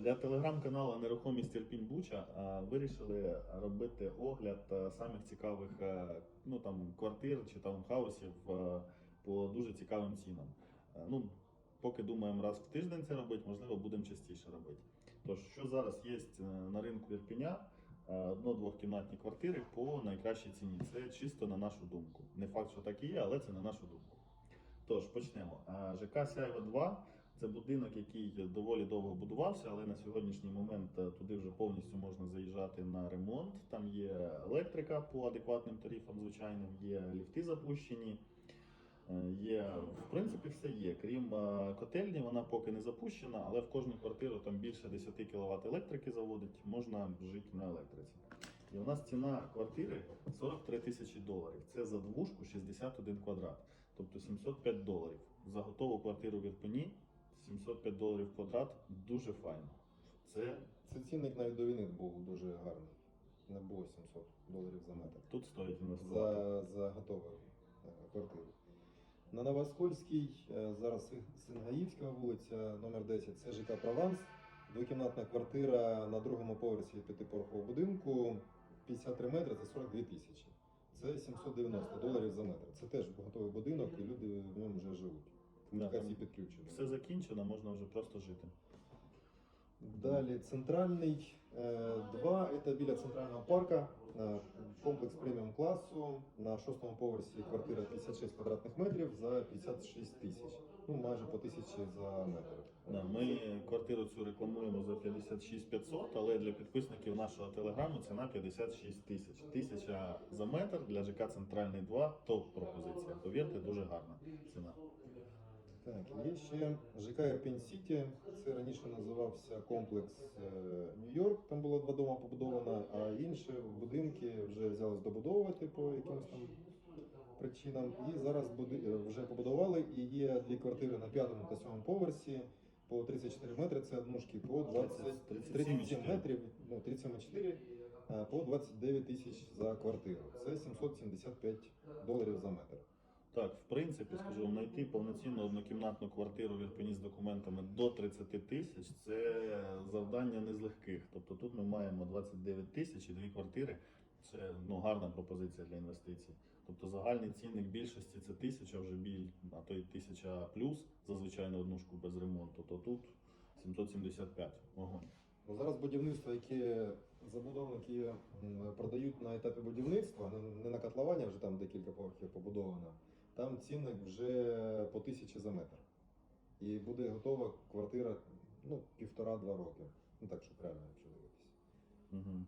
Для телеграм-каналу Нерухомість Ірпінь Буча вирішили робити огляд е, самих цікавих е, ну, там, квартир чи таунхаусів е, по дуже цікавим цінам. Ну, поки думаємо раз в тиждень це робити, можливо, будемо частіше робити. Тож, що зараз є на ринку Ірпіня, одно-двохкімнатні квартири по найкращій ціні. Це чисто на нашу думку. Не факт, що так і є, але це на нашу думку. Тож почнемо. ЖК Сяйва 2 це будинок, який доволі довго будувався, але на сьогоднішній момент е, туди вже повністю можна заїжджати на ремонт. Там є електрика по адекватним тарифам, звичайним, є ліфти запущені. е, Є, в принципі, все є. Крім е, котельні, вона поки не запущена, але в кожну квартиру там більше 10 кВт електрики заводить, можна жити на електриці. І у нас ціна квартири 43 тисячі доларів. Це за двушку 61 квадрат, тобто 705 доларів. За готову квартиру в Ірпені 705 доларів квадрат дуже файно. Це Це цінник навіть до війни був дуже гарний. Не було 700 доларів за метр. тут стоїть інвестувати. За, за готову е, квартиру. На Новоскольській, е, зараз Син- Сингаївська вулиця, номер 10, це ЖК Прованс. Двокімнатна квартира на другому поверсі п'ятиповерхового будинку. 53 метри це 42 тисячі. Це 790 доларів за метр. Це теж готовий будинок, і люди в ньому вже живуть. Комунікації підключені. Все закінчено, можна вже просто жити. Далі центральний 2 це біля центрального парка. е, Комплекс преміум класу. На шостому поверсі квартира 56 квадратних метрів за 56 тисяч. Ну майже по тисячі за метр. Да, ми квартиру цю рекламуємо за 56 500, але для підписників нашого телеграму ціна 56 тисяч. Тисяча за метр для ЖК Центральний 2 топ пропозиція. Повірте, дуже гарна ціна. Так, є ще ЖК Ірпінь Сіті. Це раніше називався комплекс е, Нью-Йорк. Там було два дома побудовано, а інші будинки вже взялись добудовувати по якимось там причинам. І зараз е, вже побудували. І є дві квартири на п'ятому та сьомому поверсі. По 34 метри це однушки, по 20, 37 метрів, ну 37,4, е, по 29 тисяч за квартиру. Це 775 доларів за метр. Так, в принципі, скажу, знайти повноцінну однокімнатну квартиру в Ірпені з документами до 30 тисяч це завдання не з легких. Тобто тут ми маємо 29 тисяч і дві квартири. Це ну, гарна пропозиція для інвестицій. Тобто загальний цінник більшості це тисяча, вже біль, а то й тисяча плюс за звичайну однушку без ремонту, то тут 775. Ого. Ну, зараз будівництво, яке забудовники м, продають на етапі будівництва, не- не на котловані, вже там декілька поверхів побудовано. Там цінник вже по тисячі за метр. І буде готова квартира ну, півтора-два роки. Ну так, щоб реально, якщо дивитися. Угу.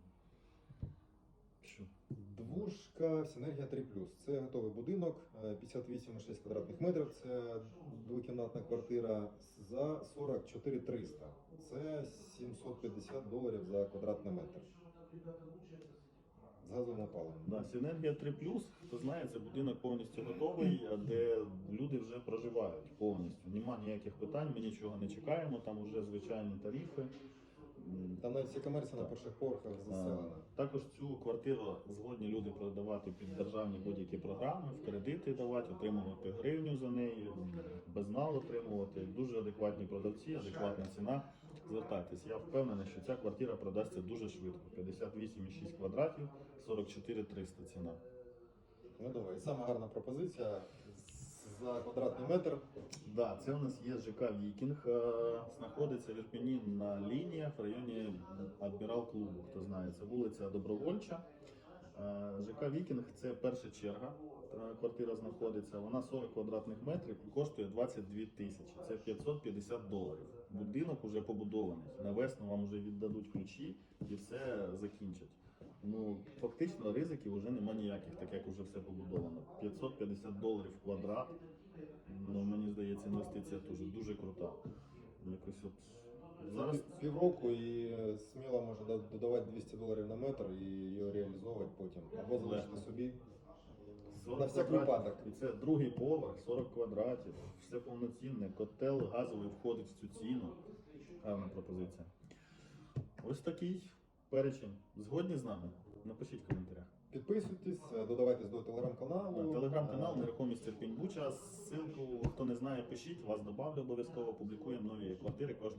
Що? Двушка Синергія 3 Це готовий будинок, е, 58,6 квадратних метрів. Це двокімнатна квартира за 44 300. Це 750 доларів за квадратний метр. З газовим опаленням. Да, Синергія 3 хто знає, це будинок повністю готовий, де люди вже проживають повністю. Нема ніяких питань, ми нічого не чекаємо, там вже звичайні тарифи. Там навіть вся комерція на перших поверхах заселена. Також цю квартиру згодні люди продавати під державні будь-які програми, в кредити давати, отримувати гривню за неї, безнал отримувати. Дуже адекватні продавці, адекватна ціна. Звертайтесь. Я впевнений, що ця квартира продасться дуже швидко. 58,6 квадратів, 44 300 ціна. Ну давай, сама гарна пропозиція за квадратний метр. Да, це у нас є ЖК Вікінг. е, Знаходиться в Ірпені на лініях в районі Адмірал клубу. Хто знає, це вулиця Добровольча. Е, ЖК Вікінг це перша черга. Е, Квартира знаходиться. Вона 40 квадратних метрів і коштує 22 тисячі. Це 550 доларів. Будинок вже побудований. На весну вам вже віддадуть ключі і все закінчать. Ну, фактично ризиків вже нема ніяких, так як вже все побудовано. 550 доларів квадрат. Ну, мені здається, інвестиція дуже, дуже крута. Якось от зараз Зараз півроку і е, сміло може додавати 200 доларів на метр і його реалізовувати потім. Або залишити собі. 40 На всяк квадратів. випадок. І це другий поверх, 40 квадратів, все повноцінне, котел газовий входить в цю ціну. Гарна пропозиція. Ось такий перечень. Згодні з нами? Напишіть в коментарях. Підписуйтесь, е, додавайтесь до телеграм-каналу. Телеграм-канал Е, Нерухомість Ірпінь Буча. Ссылку, хто не знає, пишіть, вас добавлю обов'язково, публікуємо нові квартири кожного.